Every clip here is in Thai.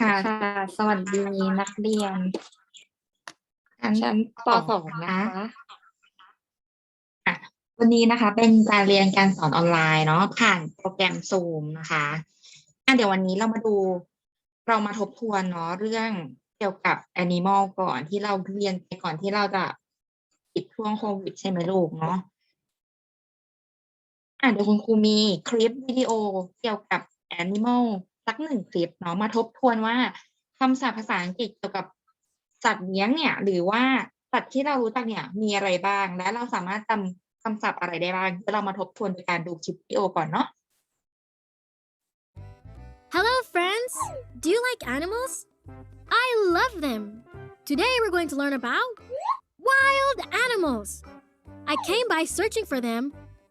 ค่ะสวัสดีนักเรียนชั้นป .2 นะคะอะวันนี้นะคะ เป็นการเรียนการสอนออนไลน์เนาะผ่านโปรแกรม Zoom นะคะอะเดี๋ยววันนี้เรามาดู เรามาทบทวนเนาะเรื่องเกี่ยวกับ Animal ก่อนที่เราเรียนไปก่อนที่เราจะปิดช่วงโควิดใช่ไหมลูกเนาะ อะเดี๋ยวคุณครูมีคลิปวิดีโอเกี่ยวกับ Animal สักหนึ่งคลิปเนาะมาทบทวนว่าคำศัพท์ภาษาอังกฤษเกี่ยวกับสัตว์เลี้ยงเนี่ย หรือว่าสัตว์ที่เรารู้จักเนี่ยมีอะไรบ้าง และเราสามารถจำคำศัพท์อะไรได้บ้างเดี๋ยวเรามาทบทวนโดยการดูคลิปวิดีโอก่อนเนาะ Hello, friends! Do you like animals? I love them! Today we're going to learn about wild animals. I came by searching for them,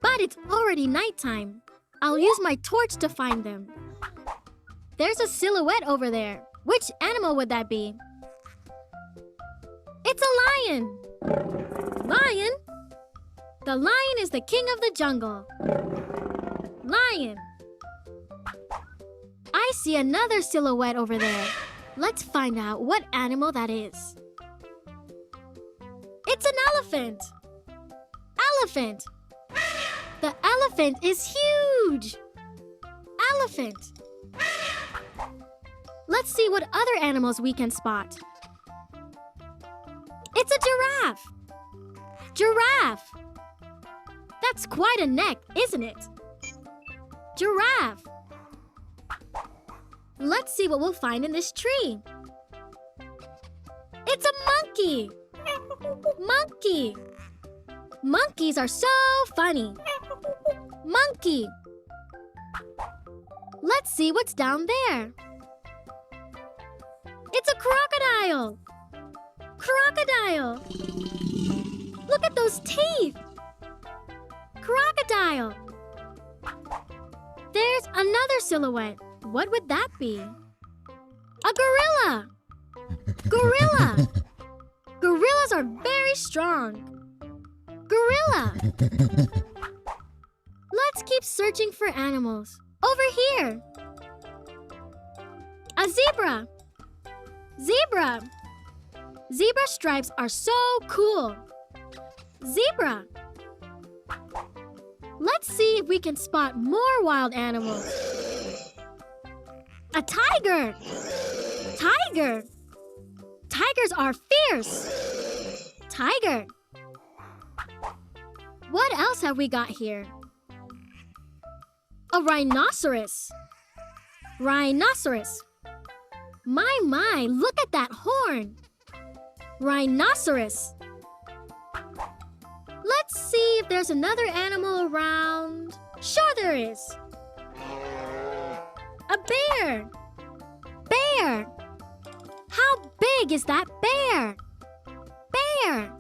but it's already nighttime. I'll use my torch to find them. There's a silhouette over there. Which animal would that be? It's a lion! Lion? The lion is the king of the jungle. Lion. I see another silhouette over there. Let's find out what animal that is. It's an elephant. Elephant. The elephant is huge. Elephant. Let's see what other animals we can spot. It's a giraffe. Giraffe. That's quite a neck, isn't it? Giraffe. Let's see what we'll find in this tree. It's a monkey. Monkey. Monkeys are so funny. Monkey. Let's see what's down there. It's a crocodile. Crocodile. Look at those teeth. Crocodile. There's another silhouette. What would that be? A gorilla! Gorilla! Gorillas are very strong. Gorilla! Keep searching for animals. Over here! A zebra! Zebra! Zebra stripes are so cool. Zebra! Let's see if we can spot more wild animals. A tiger! Tiger! Tigers are fierce! Tiger! What else have we got here? A rhinoceros! Rhinoceros! My, my, look at that horn! Rhinoceros! Let's see if there's another animal around. Sure, there is! A bear! Bear! How big is that bear? Bear!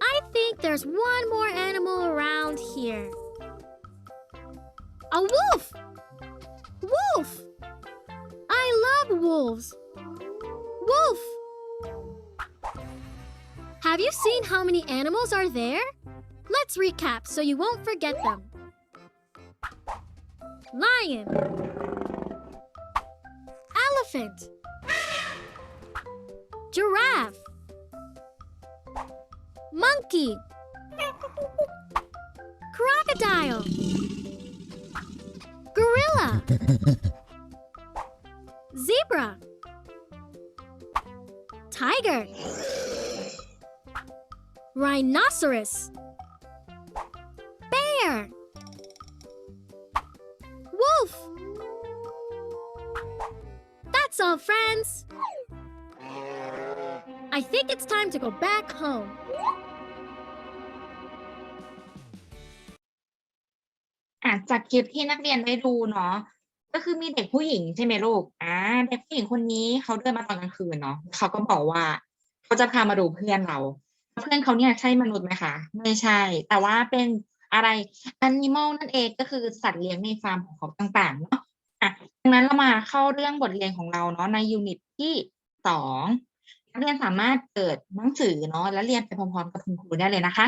I think there's one more animal around here. A wolf! Wolf! I love wolves. Wolf! Have you seen how many animals are there? Let's recap so you won't forget them lion, elephant, giraffe, monkey, crocodile, gorilla, zebra, tiger, rhinoceros, bear. Wolf! That's all, friends! I think it's time to go back home. จากคลิปที่นักเรียนได้ดูเนาะก็คือมีเด็กผู้หญิงใช่ไหมลูกอ่าเด็กผู้หญิงคนนี้เขาเดินมาตอนกลางคืนเนาะเขาก็บอกว่าเขาจะพามาดูเพื่อนเรา เพื่อนเขาเนี่ยใช่มนุษย์ไหมคะ ไม่ใช่ แต่ว่าเป็นอะไร animal นั่นเองก็คือสัตว์เลี้ยงในฟาร์มของเขาต่างๆเนาะอะดังนั้นเรามาเข้าเรื่องบทเรียนของเราเนาะในยูนิตที่สองนักเรียนสามารถเปิดหนังสือเนาะและเรียนไปพร้อมๆกับคุณครูได้เลยนะคะ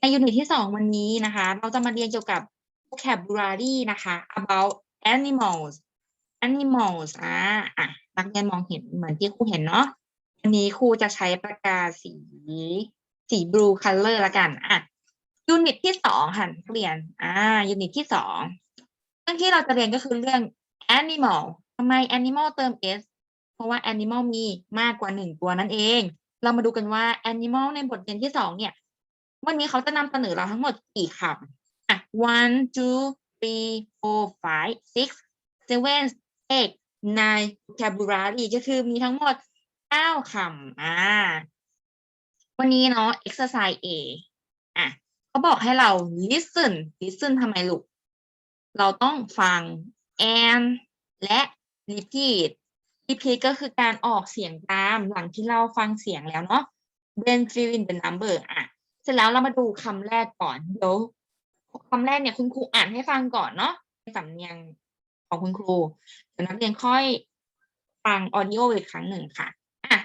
ในยูนิตที่สองวันนี้นะคะ เราจะมาเรียนเกี่ยวกับ vocabulary นะคะ about animals animals อ่าอะนักเรียนมองเห็นเหมือนที่ครูเห็นเนาะอันนี้ครูจะใช้ปากกาสีสี blue color ละกันอะยูนิตที่สองค่ะนักเรียนอ่ายูนิตที่สองเรื่องที่เราจะเรียนก็คือเรื่อง animal ทำไม animal เติม s เพราะว่า animal มีมากกว่าหนึ่งตัวนั่นเอง เรามาดูกันว่า animal ในบทเรียนที่สองเนี่ย วันนี้เขาจะนำเสนอเราทั้งหมดกี่คำ one two three four five six seven eight nine vocabulary ก็คือมีทั้งหมดเก้าคำอ่าวันนี้เนาะ exercise A อะเขาบอกให้เรา listen listen ทำไมลูก เราต้องฟัง and และ repeat repeat ก็คือการออกเสียงตามหลังที่เราฟังเสียงแล้วเนาะ then fill in the number อะ เสร็จแล้วเรามาดูคำแรกก่อน เดี๋ยว คำแรกเนี่ยคุณครูอ่านให้ฟังก่อนเนาะสำเนียงของคุณครูเดี๋ยวนักเรียนค่อยฟังออดิโออีกครั้งหนึ่งค่ะอะ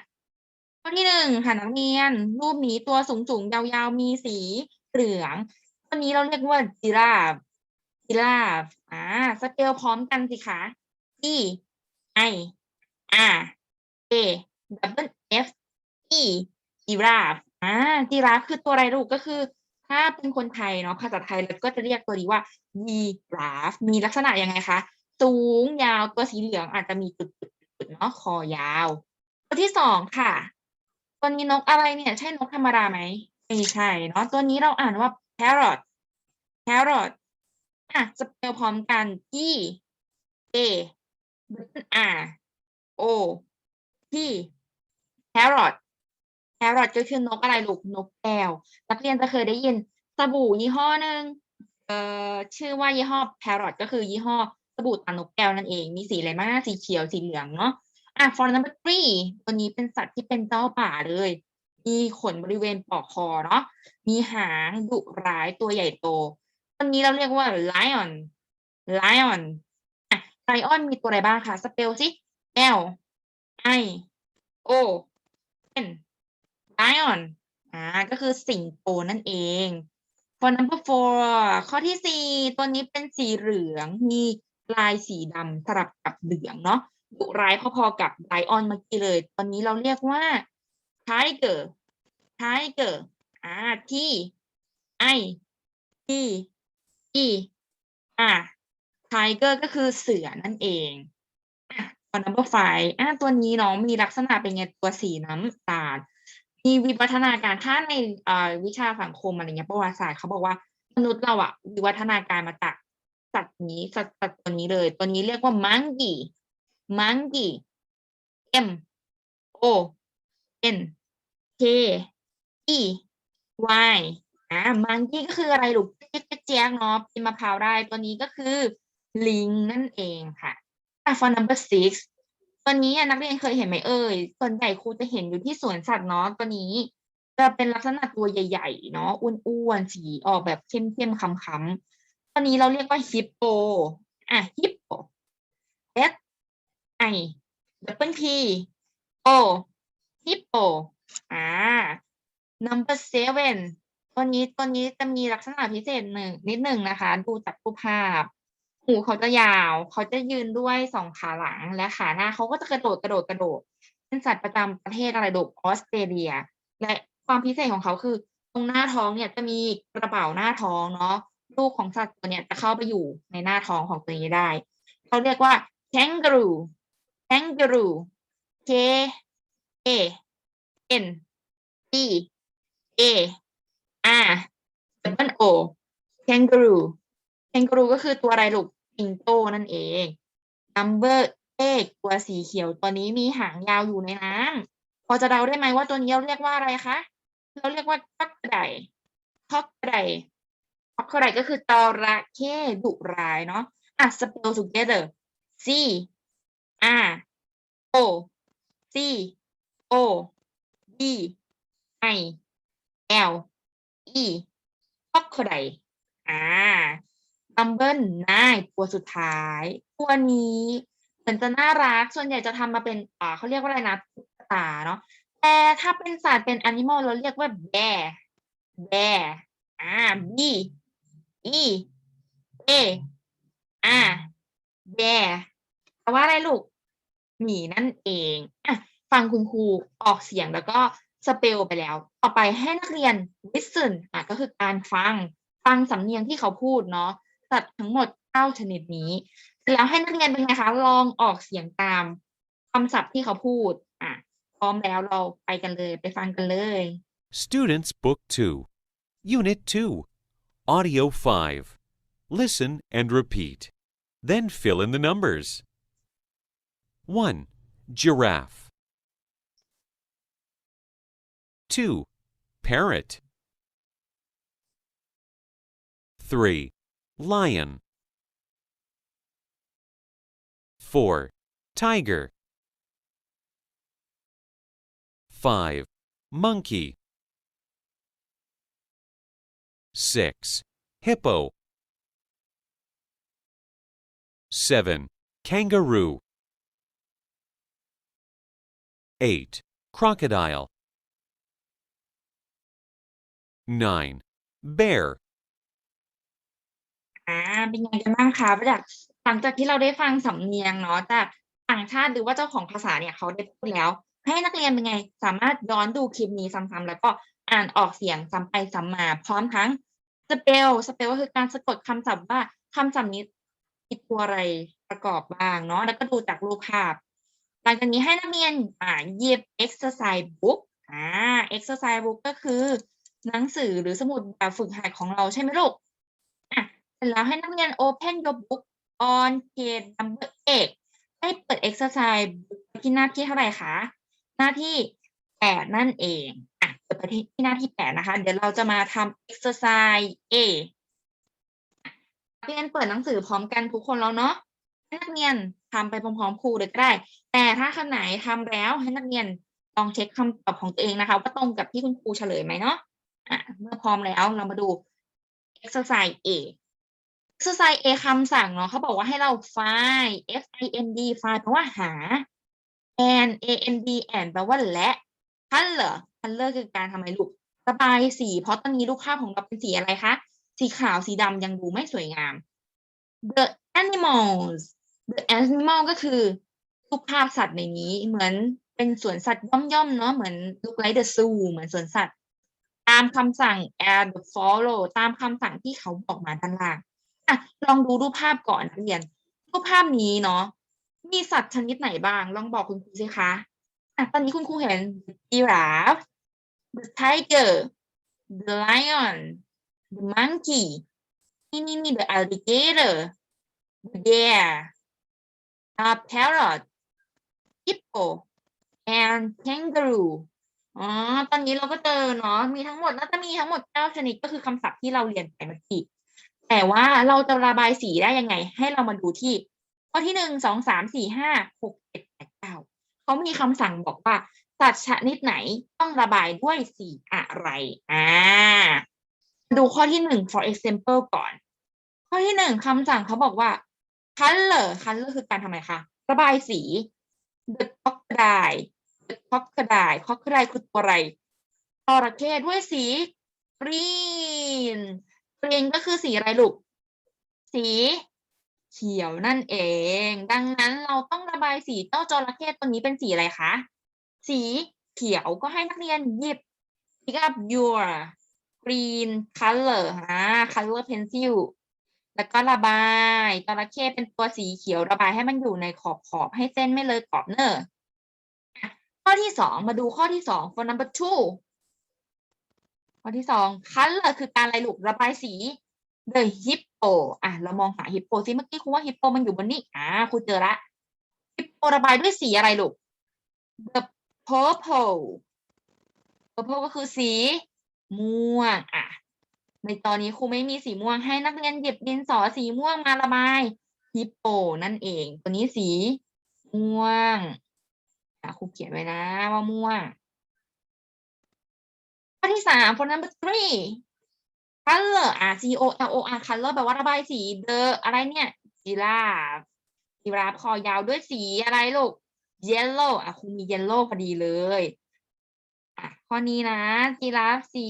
ข้อที่หนึ่งค่ะนักเรียน รูปนี้ตัวสูงสูงๆยาวๆ มีสีเหลืองตัวนี้เราเรียกว่าจิราฟจิราฟอ่าสเปลพร้อมกันสิคะ E I R A W F E จิราฟอ่าจิราฟคือตัวอะไรลูกก็คือ ถ้าเป็นคนไทยเนาะภาษาไทยเราก็จะเรียกตัวนี้ว่ายีราฟมีลักษณะยังไงคะสูงยาวตัวสีเหลืองอาจจะมีจุดๆเนาะคอยาว ตัวที่สองค่ะ ตัวนี้นกอะไรเนี่ย ใช่นกธรรมดาไหมไม่ใช่เนาะตัวนี้เราอ่านว่า parrot parrot อะสเปลพร้อมกัน G A R O T parrot parrot ก็คือนกอะไรลูกนกแก้วนักเรียนจะเคยได้ยินสบู่ยี่ห้อหนึ่งเอ่อชื่อว่ายี่ห้อ parrot ก็คือยี่ห้อสบู่ตานกแก้วนั่นเองมีสีอะไรบ้างสีเขียวสีเหลืองเนาะอะ for number three ตัวนี้เป็นสัตว์ที่เป็นเจ้าป่าเลย มีขนบริเวณปอกคอเนาะมีหางดุร้ายตัวใหญ่โตตัวนี้เราเรียกว่า lion lion อะ lion มีตัวอะไรบ้างคะสเปลสิ L I O N lion อ่าก็คือสิงโตนั่นเอง for number four ข้อที่สี่ตัวนี้เป็นสีเหลืองมีลายสีดำสลับกับเหลืองเนาะดุร้ายพอๆกับไลออนเมื่อกี้เลย ตอนนี้เราเรียกว่า tiger tiger อ่า T I T E R tiger ก็คือเสือนั่นเองอะ for number five อ่าตัวนี้เนาะมีลักษณะเป็นไงตัวสีน้ำตาล มีวิวัฒนาการถ้าในวิชาสังคมอะไรเงี้ยประวัติศาสตร์เขาบอกว่ามนุษย์เราอะวิวัฒนาการมาจากสัตว์นี้สัตว์ตัวนี้เลย ตัวนี้เรียกว่า monkey monkey M O N K E Y อ่า monkey ก็คืออะไรลูกเจ๊กแจ๊กเนาะเป็นมะพร้าวได้ตัวนี้ก็คือลิงนั่นเองค่ะอะ for number six ตัวนี้นักเรียนเคยเห็นไหมเอ่ยส่วนใหญ่ครูจะเห็นอยู่ที่สวนสัตว์เนาะตัวนี้จะเป็นลักษณะตัวใหญ่ ๆ เนาะอ้วนๆสีออกแบบเข้มๆค้ำๆตัวนี้เราเรียกว่าฮิปโปอะฮิปโป S I double P O hippo อ่า number seven ตัวนี้ตัวนี้จะมีลักษณะพิเศษหนึ่งนิดหนึ่งนะคะ ดูจากรูปภาพ หูเขาจะยาว เขาจะยืนด้วยสองขาหลังและขาหน้าเขาก็จะกระโดดกระโดดกระโดด เป็นสัตว์ประจำประเทศอะไรดูออสเตรเลีย และความพิเศษของเขาคือ ตรงหน้าท้องเนี่ยจะมีกระเป๋าหน้าท้องเนาะ ลูกของสัตว์ตัวเนี้ยจะเข้าไปอยู่ในหน้าท้องของตัวนี้ได้ เขาเรียกว่า kangaroo kangaroo K A N G A R double O kangaroo kangaroo ก็คือตัวอะไรลูก สิงโตนั่นเอง number eight ตัวสีเขียวตัวนี้มีหางยาวอยู่ในน้ำพอจะเดาได้ไหมว่าตัวนี้เราเรียกว่าอะไรคะเราเรียกว่าท็อกไดท็อกไดท็อกไดก็คือจระเข้ดุร้ายเนาะอะ spell together C R O C O D I L E crocodile อ่า number nine ตัวสุดท้าย ตัวนี้เหมือนจะน่ารัก ส่วนใหญ่จะทำมาเป็นอ่าเขาเรียกว่าอะไรนะตุ๊กตาเนาะแต่ถ้าเป็นสัตว์เป็น animal เราเรียกว่า bear bear อ่า B E A อะ bear แปลว่าอะไรลูก หมีนั่นเองอะฟังคุณครูออกเสียงแล้วก็สเปลไปแล้ว ต่อไปให้นักเรียน listen อะก็คือการฟัง ฟังสำเนียงที่เขาพูดเนาะ สัตว์ทั้งหมดเก้าชนิดนี้แล้วให้นักเรียนเป็นไงคะลองออกเสียงตามคำศัพท์ที่เขาพูดอะพร้อมแล้วเราไปกันเลยไปฟังกันเลย Students Book 2, Unit 2, Audio 5. Listen and repeat. Then fill in the numbers. 1. Giraffe. 2. Parrot. 3. Lion. 4. Tiger. 5. Monkey. 6. Hippo. 7. Kangaroo. 8. Crocodile. 9. Bear. อ่าเป็นไงกันบ้างคะจากหลังจากที่เราได้ฟังสำเนียงเนาะจากต่างชาติหรือว่าเจ้าของภาษาเนี่ยเขาได้พูดแล้ว ให้นักเรียนเป็นไง สามารถย้อนดูคลิปนี้ซ้ำๆแล้วก็อ่านออกเสียงซ้ำไปซ้ำมา พร้อมทั้งสเปลสเปลก็คือการสะกดคำศัพท์ว่าคำศัพท์นี้มีตัวอะไรประกอบบ้างเนาะแล้วก็ดูจากรูปภาพ หลังจากนี้ให้นักเรียนอ่าหยิบ exercise book อ่า exercise book ก็คือ หนังสือหรือสมุดแบบฝึกหัดของเราใช่ไหมลูก เสร็จแล้วให้นักเรียน open your book on page number 8ให้เปิด exercise ที่หน้าที่เท่าไหร่คะ หน้าที่แปดนั่นเอง อะ เปิดไปที่หน้าที่แปดนะคะ เดี๋ยวเราจะมาทำ exercise A นักเรียนเปิดหนังสือพร้อมกันทุกคนแล้วเนาะ ให้นักเรียนทำไปพร้อมๆครูเลยก็ได้ แต่ถ้าคำไหนทำแล้วให้นักเรียนลองเช็คคำตอบของตัวเองนะคะ ว่าตรงกับที่คุณครูเฉลยไหมเนาะ อะ เมื่อพร้อมแล้วเรามาดู exercise A exercise A คำสั่งเนาะเขาบอกว่าให้เรา find f i n d find แปลว่าหา and a n d and แปลว่าและ color color คือการทำอะไรลูกระบายสี เพราะตอนนี้รูปภาพของเราเป็นสีอะไรคะ สีขาวสีดำยังดูไม่สวยงาม the animals the animal ก็คือรูปภาพสัตว์ในนี้เหมือนเป็นสวนสัตว์ย่อมๆเนาะเหมือน look like the zoo เหมือนสวนสัตว์ ตามคำสั่ง add follow ตามคำสั่งที่เขาบอกมาด้านล่าง อะลองดูรูปภาพก่อนนักเรียน รูปภาพนี้เนาะมีสัตว์ชนิดไหนบ้าง ลองบอกคุณครูสิคะอะตอนนี้คุณครูเห็น the giraffe the tiger the lion the monkey นี่นี่นี่ the alligator the bear a parrot hippo and kangaroo อ๋อ ตอนนี้เราก็เจอเนาะ มีทั้งหมดน่าจะมีทั้งหมดเก้าชนิดก็คือคำศัพท์ที่เราเรียนไปเมื่อกี้ แต่ว่าเราจะระบายสีได้ยังไง ให้เรามาดูที่ ข้อที่หนึ่งสองสามสี่ห้าหกเจ็ดแปดเก้าเขามีคำสั่งบอกว่าสัตว์ชนิดไหนต้องระบายด้วยสีอะไรอ่าดูข้อที่หนึ่ง for example ก่อน ข้อที่หนึ่งคำสั่งเขาบอกว่า color color คือการทำไมคะระบายสี the crocodile the crocodile crocodile คือตัวอะไรจระเข้ด้วยสี green green ก็คือสีอะไรลูก สีเขียวนั่นเอง ดังนั้นเราต้องระบายสีเจ้าจระเข้ตัวนี้เป็นสีอะไรคะ สีเขียวก็ให้นักเรียนหยิบ pick up your green color อ่า color pencil แล้วก็ระบายจระเข้เป็นตัวสีเขียวระบายให้มันอยู่ในขอบขอบให้เส้นไม่เลยขอบเนอะข้อที่สองมาดูข้อที่สอง for number two ข้อที่สอง color คือการอะไรลูกระบายสี the hippo อะเรามองหา hippo ซิเมื่อกี้ครูว่า hippo มันอยู่บนนี้อ่าครูเจอละ hippo ระบายด้วยสีอะไรลูก the purple purple ก็คือสีม่วงอะในตอนนี้ครูไม่มีสีม่วงให้นักเรียนหยิบดินสอสีม่วงมาระบายฮิปโปนั่นเอง ตัวนี้สีม่วงอะครูเขียนไว้นะว่าม่วง ข้อที่สาม for number three color อะ C O L O R color แปลว่าระบายสี the อะไรเนี่ย giraffe giraffe คอยาวด้วยสีอะไรลูก yellow อะครูมี yellow พอดีเลยอะข้อนี้นะ giraffe สี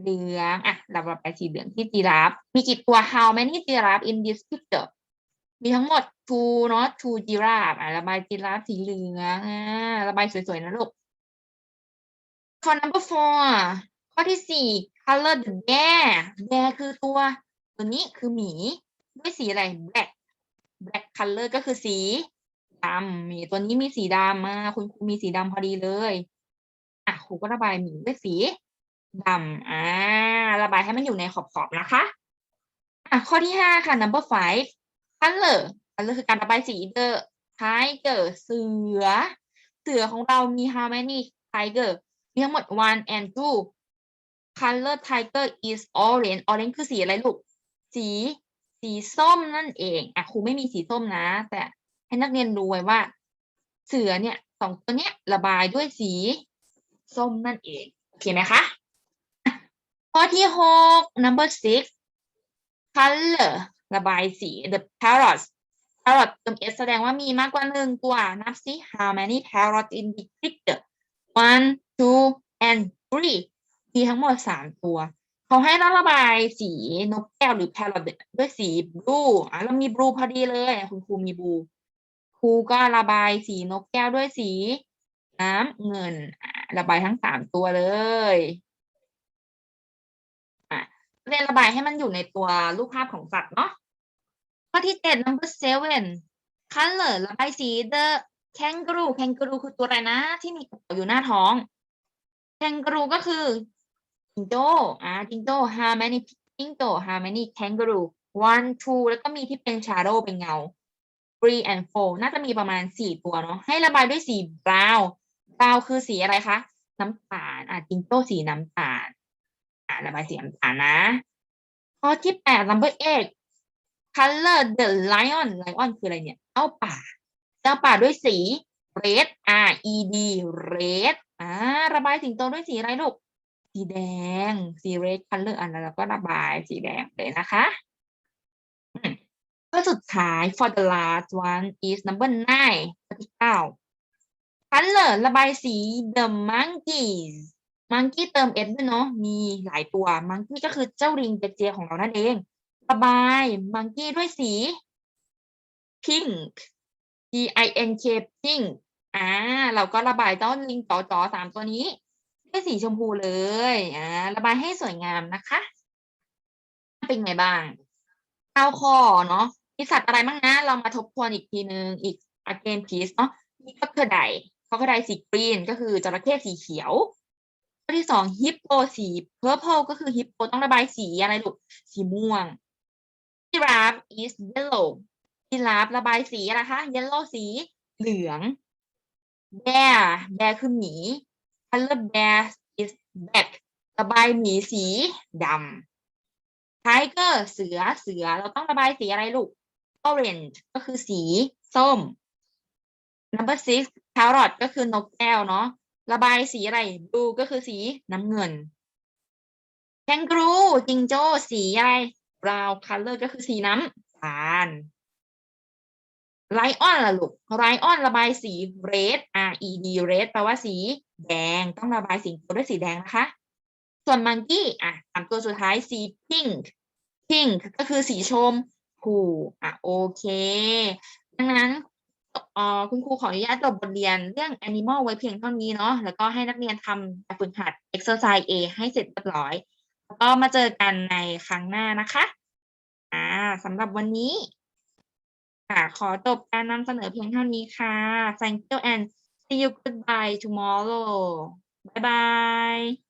เหลืองอะเราระบายสีเหลืองที่จีราฟมีกี่ตัว how many giraffe in this picture มีทั้งหมด two เนาะ two giraffe อะระบายจีราฟสีเหลืองอ่าระบายสวยๆนะลูก ข้อ number four ข้อที่สี่ color the bear bear คือตัวตัวนี้คือหมี ด้วยสีอะไร black black color ก็คือสีดำหมีตัวนี้มีสีดำมาคุณครูมีสีดำพอดีเลยอะครูก็ระบายหมีด้วยสีดำอ่าระบายให้มันอยู่ในขอบๆนะคะอะข้อที่ห้าค่ะ number five color color คือการระบายสี the tiger เสือ เสือของเรามี how many tiger มีทั้งหมด one and two color tiger is orange orange คือสีอะไรลูก สีสีส้มนั่นเองอะครูไม่มีสีส้มนะ แต่ให้นักเรียนรู้ไว้ว่า เสือเนี่ยสองตัวเนี้ยระบายด้วยสีส้มนั่นเองโอเคไหมคะข้อที่หก number six color ระบายสี the parrots parrot เติม s แสดงว่ามีมากกว่าหนึ่งตัว นับสิ how many parrots in the picture one two and three มีทั้งหมดสามตัว เขาให้เราระบายสีนกแก้วหรือ parrot ด้วยสี blue อะเรามี blue พอดีเลย คุณครูมี blue ครูก็ระบายสีนกแก้วด้วยสีน้ำเงิน ระบายทั้งสามตัวเลยอะเรียนระบายให้มันอยู่ในตัวรูปภาพของสัตว์เนาะข้อที่เจ็ด number seven color ระบายสี the kangaroo kangaroo คือตัวอะไรนะ ที่มีกระเป๋าอยู่หน้าท้อง kangaroo ก็คือจิงโจ้อ่าจิงโจ้ how many จิงโจ้ how many kangaroo one two แล้วก็มีที่เป็น shadow เป็นเงา three and four น่าจะมีประมาณสี่ตัวเนาะให้ระบายด้วยสี brown brown คือสีอะไรคะ น้ำตาลอะจิงโจ้สีน้ำตาลอะระบายสีน้ำตาลนะข้อที่แปด number eight color the lion lion คืออะไรเนี่ยเจ้าป่า เจ้าป่าด้วยสี red R E D red อ่าระบายสิงโตด้วยสีอะไรลูก สีแดง สี red color อันนั้นเราก็ระบายสีแดงเลยนะคะข้อสุดท้าย for the last one is number nine ข้อที่เก้า color ระบายสี the monkeys monkey เติม s ด้วยเนาะ มีหลายตัว monkey ก็คือเจ้าลิงเจเจของเรานั่นเอง ระบาย monkey ด้วยสี pink P I N K pink อ่าเราก็ระบายเจ้าลิงจ๋อจอสามตัวนี้ด้วยสีชมพูเลยอ่าระบายให้สวยงามนะคะ เป็นไงบ้างเก้าข้อเนาะมีสัตว์อะไรบ้างนะ เรามาทบทวนอีกทีนึงอีก again please เนาะมีก็คือไดเขาก็ไดสีกรีนก็คือจระเข้สีเขียวข้อที่สองฮิปโปสี purple ก็คือฮิปโปต้องระบายสีอะไรลูกสีม่วง giraffe is yellow ยีราฟระบายสีอะไรคะ yellow สีเหลือง bear bear คือหมี color bear is black ระบายหมีสีดำ tiger เสือเสือเราต้องระบายสีอะไรลูก orange ก็คือสีส้ม number six parrot ก็คือนกแก้วเนาะระบายสีอะไร blue ก็คือสีน้ำเงิน kangaroo จิงโจ้สีอะไร brown color ก็คือสีน้ำตาล ไลออนล่ะลูกไลออนระบายสี red R E D red แปลว่าสีแดง ต้องระบายสีตัวด้วยสีแดงนะคะ ส่วนมังกี้อะสามตัวสุดท้ายสี pink pink ก็คือสีชมพูอะโอเค ดังนั้นออคุณครูขออนุญาตจบบทเรียนเรื่อง animal ไว้เพียงเท่านี้เนาะ แล้วก็ให้นักเรียนทำแบบฝึกหัด exercise A ให้เสร็จเรียบร้อย แล้วก็มาเจอกันในครั้งหน้านะคะ อ่าสำหรับวันนี้ ค่ะ ขอจบการนำเสนอเพียงเท่านี้ค่ะ thank you and see you goodbye tomorrow bye bye